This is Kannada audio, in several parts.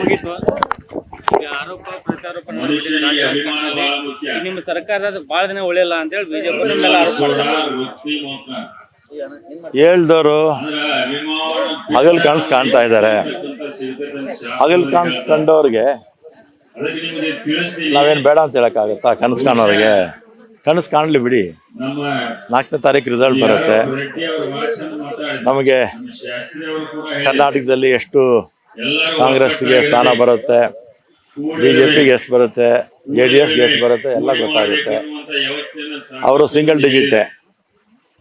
ಮುಗೀತು. ಈಗ ಆರೋಪ ಪ್ರತ್ಯಾರೋಪ. ನಿಮ್ಮ ಸರ್ಕಾರ. ಬಹಳ ದಿನ ಉಳಿಯಲ್ಲ ಅಂತ ಹೇಳಿ ಬಿಜೆಪಿ ಹೇಳ್ದವರು ಹಗಲ್ ಕನ್ಸ್ ಕಾಣ್ತಾ ಇದ್ದಾರೆ. ಹಗಲ್ ಕನ್ಸ್ ಕಂಡವ್ರಿಗೆ ನಾವೇನ್ ಬೇಡ ಅಂತ ಹೇಳಕ್ಕಾಗತ್ತಾ ಕನಸು ಕಾಣೋರಿಗೆ. ಕನಸು ಕಾಣಲಿ ಬಿಡಿ. ನಾಲ್ಕನೇ ತಾರೀಕು ರಿಸಲ್ಟ್ ಬರುತ್ತೆ. ನಮಗೆ ಕರ್ನಾಟಕದಲ್ಲಿ ಎಷ್ಟು ಕಾಂಗ್ರೆಸ್ಗೆ ಸ್ಥಾನ ಬರುತ್ತೆ ಬಿಜೆಪಿಗೆ ಎಷ್ಟು ಬರುತ್ತೆ ಜೆ ಡಿ ಎಸ್ಗೆ ಎಷ್ಟು ಬರುತ್ತೆ ಎಲ್ಲ ಗೊತ್ತಾಗುತ್ತೆ. ಅವರು single digit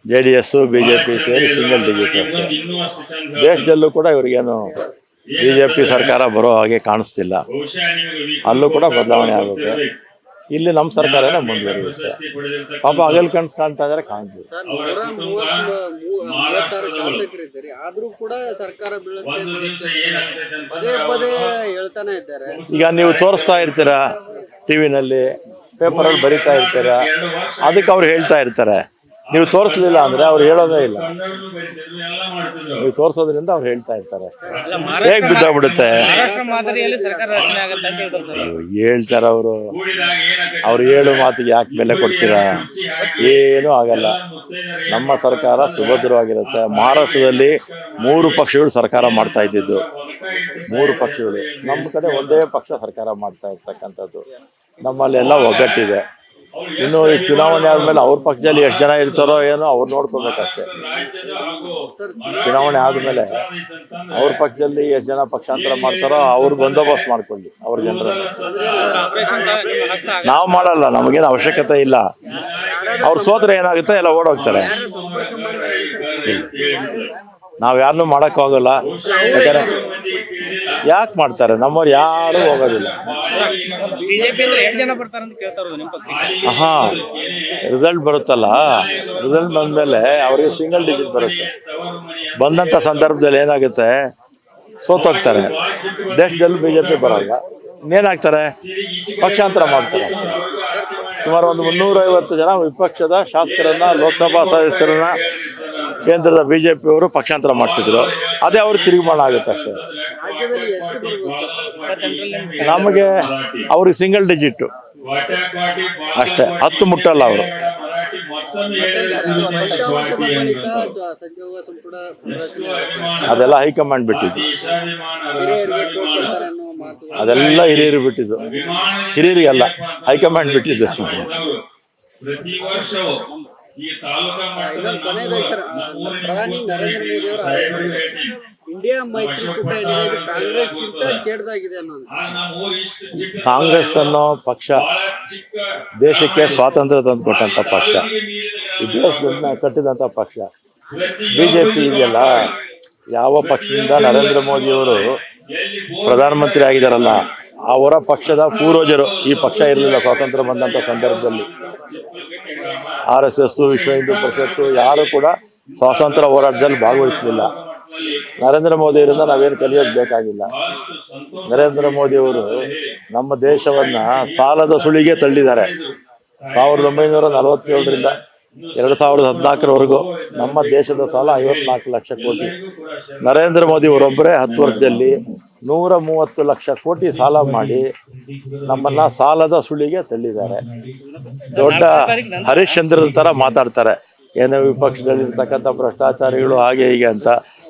J D S B J P ಸೇರಿ ಸಿಂಗಲ್ ಡಿಜಿಟ್ ದೇಶದಲ್ಲೂ ಕೂಡ ಇವ್ರಿಗೇನು ಬಿ ಜೆ ಪಿ ಸರ್ಕಾರ ಬರೋ ಹಾಗೆ ಕಾಣಿಸ್ತಿಲ್ಲ. ಅಲ್ಲೂ ಕೂಡ ಬದಲಾವಣೆ ಆಗುತ್ತೆ. ಇಲ್ಲಿ ನಮ್ಮ ಸರ್ಕಾರನೇ ಮುಂದುವರಿಯುತ್ತೆ. ಪಾಪ ಹಗಲ್ ಕಣ್ಸ್ ಕಾಣ್ತಾ ಇದ್ರೆ ಕಾಣ್ತೀವಿ ಸರ್ ಇದ್ದಾರೆ. ಆದ್ರೂ ಕೂಡ ಸರ್ಕಾರ ಬೀಳುತ್ತೆ. ಪದೇ ಪದೇ ಹೇಳ್ತಾನೆ ಇದ್ದಾರೆ. ಈಗ ನೀವು ತೋರಿಸ್ತಾ ಇರ್ತೀರಾ ಟಿವಿನಲ್ಲಿ ಪೇಪರ್ ಪೇಪರಲ್ಲಿ ಬರಿತಾ ಇರ್ತೀರಾ? ಅದಕ್ಕೆ ಅವ್ರು ಹೇಳ್ತಾ ಇರ್ತಾರೆ. ನೀವು ತೋರಿಸ್ಲಿಲ್ಲ ಅಂದ್ರೆ ಅವ್ರು ಹೇಳೋದೇ ಇಲ್ಲ. ನೀವು ತೋರಿಸೋದ್ರಿಂದ ಅವ್ರು ಹೇಳ್ತಾ ಇರ್ತಾರೆ. ಹೇಗ್ ಬಿದ್ದೋಗ್ಬಿಡುತ್ತೆ? ಹೇಳ್ತಾರ ಅವರು. ಅವ್ರು ಹೇಳು ಮಾತಿಗೆ ಯಾಕೆ ಬೆಲೆ ಕೊಡ್ತೀರಾ? ಏನೂ ಆಗಲ್ಲ. ನಮ್ಮ ಸರ್ಕಾರ ಸುಭದ್ರವಾಗಿರುತ್ತೆ. ಮಹಾರಾಷ್ಟ್ರದಲ್ಲಿ ಮೂರು ಪಕ್ಷಗಳು ಸರ್ಕಾರ ಮಾಡ್ತಾ ಇದ್ದಿದ್ದು. ಮೂರು ಪಕ್ಷಗಳು. ನಮ್ಮ ಕಡೆ ಒಂದೇ ಪಕ್ಷ ಸರ್ಕಾರ ಮಾಡ್ತಾ ಇರ್ತಕ್ಕಂಥದ್ದು. ನಮ್ಮಲ್ಲೆಲ್ಲ ಒಗ್ಗಟ್ಟಿದೆ. ಇನ್ನು ಈ ಚುನಾವಣೆ ಆದ್ಮೇಲೆ ಅವ್ರ ಪಕ್ಷದಲ್ಲಿ ಎಷ್ಟು ಜನ ಇರ್ತಾರೋ ಏನೋ ಅವ್ರು ನೋಡ್ಕೋಬೇಕಷ್ಟೇ. ಚುನಾವಣೆ ಆದ್ಮೇಲೆ ಅವ್ರ ಪಕ್ಷದಲ್ಲಿ ಎಷ್ಟು ಜನ ಪಕ್ಷಾಂತರ ಮಾಡ್ತಾರೋ ಅವ್ರು ಬಂದೋಬಸ್ತ್ ಮಾಡ್ಕೊಳ್ಳಿ ಅವ್ರ ಆಗ- ನಾವು ಮಾಡಲ್ಲ ನಮಗೇನು ಅವಶ್ಯಕತೆ ಇಲ್ಲ. ಅವ್ರು ಸೋತ್ರೆ ಏನಾಗುತ್ತೆ ಎಲ್ಲ ಓಡೋಗ್ತಾರೆ. ನಾವ್ ಯಾರನ್ನೂ ಮಾಡಕ್ ಹೋಗಲ್ಲ ಯಾಕಂದ್ರೆ ಯಾಕೆ ಮಾಡ್ತಾರೆ? ನಮ್ಮವ್ರು ಯಾರು ಹೋಗೋದಿಲ್ಲ. ಬಿಜೆಪಿ ಅಂದ್ರೆ ಎಷ್ಟು ಜನ ಬರ್ತಾರೆ ಅಂತ ಕೇಳ್ತಾ ನಿಮ್ಮ ಪಕ್ಷಕ್ಕೆ ಹಾ ರಿಸಲ್ಟ್ ಬರುತ್ತಲ್ಲ? ರಿಸಲ್ಟ್ ಬಂದ್ಮೇಲೆ ಅವ್ರಿಗೆ ಸಿಂಗಲ್ ಡಿಜಿಟ್ ಬರುತ್ತೆ. ಬಂದಂತ ಸಂದರ್ಭದಲ್ಲಿ ಏನಾಗುತ್ತೆ? ಸೋತೋಗ್ತಾರೆ ದೇಶದಲ್ಲಿ ಬಿಜೆಪಿ ಬರಲ್ಲ. ಇನ್ನೇನಾಗ್ತಾರೆ ಪಕ್ಷಾಂತರ ಮಾಡ್ತಾರೆ. ಸುಮಾರು ಒಂದು ಮುನ್ನೂರೈವತ್ತು ಜನ ವಿಪಕ್ಷದ ಶಾಸಕರನ್ನ ಲೋಕಸಭಾ ಸದಸ್ಯರನ್ನ ಕೇಂದ್ರದ ಬಿಜೆಪಿಯವರು ಪಕ್ಷಾಂತರ ಮಾಡಿಸಿದ್ರು. ಅದೇ ಅವ್ರಿಗೆ ತಿರುಗುಮಾಣ ಆಗುತ್ತೆ ಅಷ್ಟೇ. ನಮಗೆ ಅವ್ರಿಗೆ ಸಿಂಗಲ್ ಡಿಜಿಟ್ ಅಷ್ಟೇ, ಹತ್ತು ಮುಟ್ಟಲ್ಲ ಅವರು. ಜ-. ಅದೆಲ್ಲ ಹೈಕಮಾಂಡ್ ಬಿಟ್ಟಿದ್ದು. ಅದೆಲ್ಲ ಹಿರಿಯರು ಬಿಟ್ಟಿದ್ದು. ಹಿರಿಯರಿಗೆಲ್ಲ, ಹೈಕಮಾಂಡ್ ಬಿಟ್ಟಿದ್ದು. ಪ್ರಧಾನಿ ನರೇಂದ್ರ ಮೋದಿ ಅವರ ಇಂಡಿಯಾ ಮೈತ್ರಿಕೂಟ ಏನಿದೆ ಕಾಂಗ್ರೆಸ್ ಗಿಂತ ಕೆಟ್ಟದಾಗಿದೆ ಅನ್ನೋದು. ಕಾಂಗ್ರೆಸ್ ಅನ್ನೋ ಪಕ್ಷ ದೇಶಕ್ಕೆ ಸ್ವಾತಂತ್ರ್ಯ ತಂದು ಕೊಟ್ಟಂತ ಪಕ್ಷ ಈ ದೇಶದನ್ನ ಕಟ್ಟಿದಂತ ಪಕ್ಷ. ಬಿಜೆಪಿ ಇದೆಯಲ್ಲ? ಯಾವ ಪಕ್ಷದಿಂದ ನರೇಂದ್ರ ಮೋದಿಯವರು ಪ್ರಧಾನಮಂತ್ರಿ ಆಗಿದಾರಲ್ಲ ಅವರ ಪಕ್ಷದ ಪೂರ್ವಜರು ಈ ಪಕ್ಷ ಇರಲಿಲ್ಲ ಸ್ವಾತಂತ್ರ್ಯ ಬಂದಂತ ಸಂದರ್ಭದಲ್ಲಿ. ಆರ್ ಎಸ್ ಎಸ್, ವಿಶ್ವ ಹಿಂದೂ ಪರಿಷತ್ತು ಯಾರು ಕೂಡ ಸ್ವಾತಂತ್ರ್ಯ ಹೋರಾಟದಲ್ಲಿ ಭಾಗವಹಿಸಲಿಲ್ಲ. ನರೇಂದ್ರ ಮೋದಿಯವರಿಂದ ನಾವೇನು ಕಲಿಯೋದು ಬೇಕಾಗಿಲ್ಲ. ನರೇಂದ್ರ ಮೋದಿಯವರು ನಮ್ಮ ದೇಶವನ್ನ ಸಾಲದ ಸುಳಿಗೆ ತಳ್ಳಿದ್ದಾರೆ. ಸಾವಿರದ ಒಂಬೈನೂರ ನಲವತ್ತೇಳರಿಂದ ಎರಡು ಸಾವಿರದ ಹದಿನಾಲ್ಕರವರೆಗೂ ನಮ್ಮ ದೇಶದ ಸಾಲ ಐವತ್ನಾಲ್ಕು ಲಕ್ಷ ಕೋಟಿ. ನರೇಂದ್ರ ಮೋದಿ ಅವರೊಬ್ಬರೇ ಹತ್ತು ವರ್ಷದಲ್ಲಿ ನೂರ ಮೂವತ್ತು ಲಕ್ಷ ಕೋಟಿ ಸಾಲ ಮಾಡಿ ನಮ್ಮನ್ನ ಸಾಲದ ಸುಳಿಗೆ ತಳ್ಳಿದ್ದಾರೆ. ದೊಡ್ಡ ಹರಿಶ್ಚಂದ್ರರ ತರ ಮಾತಾಡ್ತಾರೆ. ಏನೋ ವಿಪಕ್ಷದಲ್ಲಿ ಇರ್ತಕ್ಕಂಥ ಭ್ರಷ್ಟಾಚಾರಿಗಳು ಹಾಗೆ ಹೀಗೆ ಅಂತ.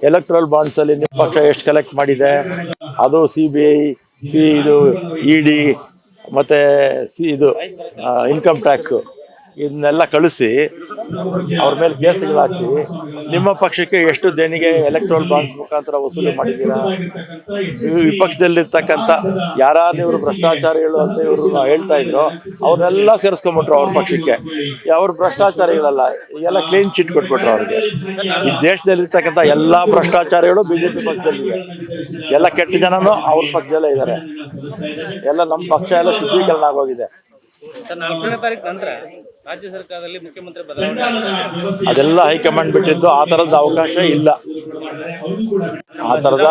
ಎಲೆಕ್ಟ್ರಲ್ ಬಾಂಡ್ಸ್ ಅಲ್ಲಿ ನಿಮ್ಮ ಪಕ್ಷ ಎಷ್ಟು ಕಲೆಕ್ಟ್ ಮಾಡಿದೆ? ಅದು ಸಿ ಬಿ ಐ ಸಿ ಇದು ಇ ಡಿ ಮತ್ತೆ ಸಿ ಇದು ಇನ್ಕಮ್ ಟ್ಯಾಕ್ಸು ಇದನ್ನೆಲ್ಲ ಕಳಿಸಿ ಅವ್ರ ಮೇಲೆ ಕೇಸ್ಗಳು ಹಾಕಿ ನಿಮ್ಮ ಪಕ್ಷಕ್ಕೆ ಎಷ್ಟು ದೇಣಿಗೆ ಎಲೆಕ್ಟ್ರಲ್ ಬಾಂಡ್ಸ್ ಮುಖಾಂತರ ವಸೂಲಿ ಮಾಡಿದ್ದೀರಾ? ವಿಪಕ್ಷದಲ್ಲಿ ವಿಪಕ್ಷದಲ್ಲಿರ್ತಕ್ಕಂಥ ಯಾರು ಇವರು ಭ್ರಷ್ಟಾಚಾರಿಗಳು ಅಂತ ಇವರು ಹೇಳ್ತಾ ಇದ್ರು, ಅವ್ರನ್ನೆಲ್ಲ ಸೇರಿಸ್ಕೊಂಡ್ಬಿಟ್ರು ಅವ್ರ ಪಕ್ಷಕ್ಕೆ. ಅವ್ರ ಭ್ರಷ್ಟಾಚಾರಿಗಳಲ್ಲ ಎಲ್ಲ ಕ್ಲೀನ್ ಚಿಟ್ ಕೊಟ್ಬಿಟ್ರು ಅವ್ರಿಗೆ. ಈ ದೇಶದಲ್ಲಿರ್ತಕ್ಕಂಥ ಎಲ್ಲ ಭ್ರಷ್ಟಾಚಾರಿಗಳು ಬಿಜೆಪಿ ಪಕ್ಷದಲ್ಲಿದೆ ಎಲ್ಲ ಕೆಟ್ಟ ಜನನು ಅವ್ರ ಪಕ್ಷದಲ್ಲೇ ಇದ್ದಾರೆ. ಎಲ್ಲ ನಮ್ಮ ಪಕ್ಷ ಎಲ್ಲ ಶುದ್ಧೀಕರಣ ಆಗೋಗಿದೆ. ಸರ್ ನಾಲ್ಕನೇ ತಾರೀಕು ನಂತರ ರಾಜ್ಯ ಸರ್ಕಾರದಲ್ಲಿ ಮುಖ್ಯಮಂತ್ರಿ ಬದಲಾವಣೆ ಆಗುತ್ತೆ. ಅದೆಲ್ಲ ಹೈಕಮಾಂಡ್ ಬಿಟ್ಟಿದ್ದು ಆ ತರದ ಅವಕಾಶ ಇಲ್ಲ. ಆ ತರದ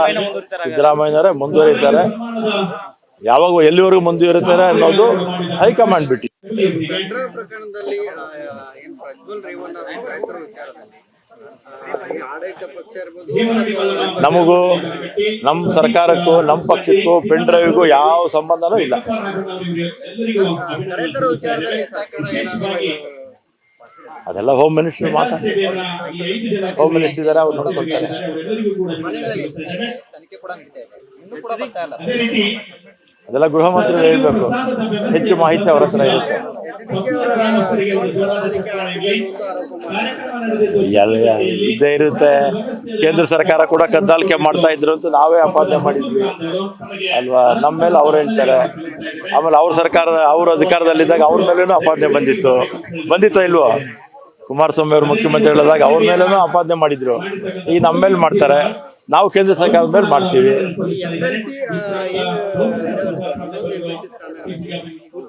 ಸಿದ್ದರಾಮಯ್ಯನವರೇ ಮುಂದುವರಿತಾರೆ. ಯಾವಾಗ ಎಲ್ಲಿವರೆಗೂ ಮುಂದುವರಿತಾರೆ ಅನ್ನೋದು ಹೈಕಮಾಂಡ್ ಬಿಟ್ಟಿದ್ದು. ಪ್ರಕರಣದಲ್ಲಿ ನಮಗೂ ನಮ್ಮ ಸರ್ಕಾರಕ್ಕೂ ನಮ್ಮ ಪಕ್ಷಕ್ಕೂ ಪೆನ್ ಡ್ರೈವ್ಗೂ ಯಾವ ಸಂಬಂಧನೂ ಇಲ್ಲ. ಅದೆಲ್ಲ ಹೋಮ್ ಮಿನಿಸ್ಟರ್ ಮಾತಾಡಿ ಹೋಮ್ ಮಿನಿಸ್ಟರ್ ಇದ್ದಾರೆ ಅವ್ರು ನೋಡ್ಕೊಳ್ತಾರೆ ಅದೆಲ್ಲ ಗೃಹ ಮಂತ್ರಿ ಹೇಳ್ಬೇಕು. ಹೆಚ್ಚು ಮಾಹಿತಿ ಅವರ ಹತ್ರ ಇರುತ್ತೆ. ಎಲ್ಲ ಇದ್ದೇ ಇರುತ್ತೆ ಕೇಂದ್ರ ಸರ್ಕಾರ ಕೂಡ ಕದ್ದಾಲಿಕೆ ಮಾಡ್ತಾ ಇದ್ರು ಅಂತ ನಾವೇ ಆಪಾದನೆ ಮಾಡಿದ್ವಿ ಅಲ್ವಾ ನಮ್ಮ ಮೇಲೆ ಅವ್ರು ಹೇಳ್ತಾರೆ ಆಮೇಲೆ ಅವ್ರ ಸರ್ಕಾರದ ಅವ್ರ ಅಧಿಕಾರದಲ್ಲಿದ್ದಾಗ ಅವ್ರ ಮೇಲೇನೂ ಅಪಾದನೆ ಬಂದಿತ್ತು ಬಂದಿತ್ತೋ ಇಲ್ವೋ ಕುಮಾರಸ್ವಾಮಿ ಅವರು ಮುಖ್ಯಮಂತ್ರಿ ಹೇಳಿದಾಗ ಅವ್ರ ಮೇಲೇನೂ ಆಪಾದನೆ ಮಾಡಿದ್ರು ಈ ನಮ್ಮ ಮೇಲೆ ಮಾಡ್ತಾರೆ ನಾವು ಕೇಂದ್ರ ಸರ್ಕಾರದ ಮೇಲೆ ಮಾಡ್ತೀವಿ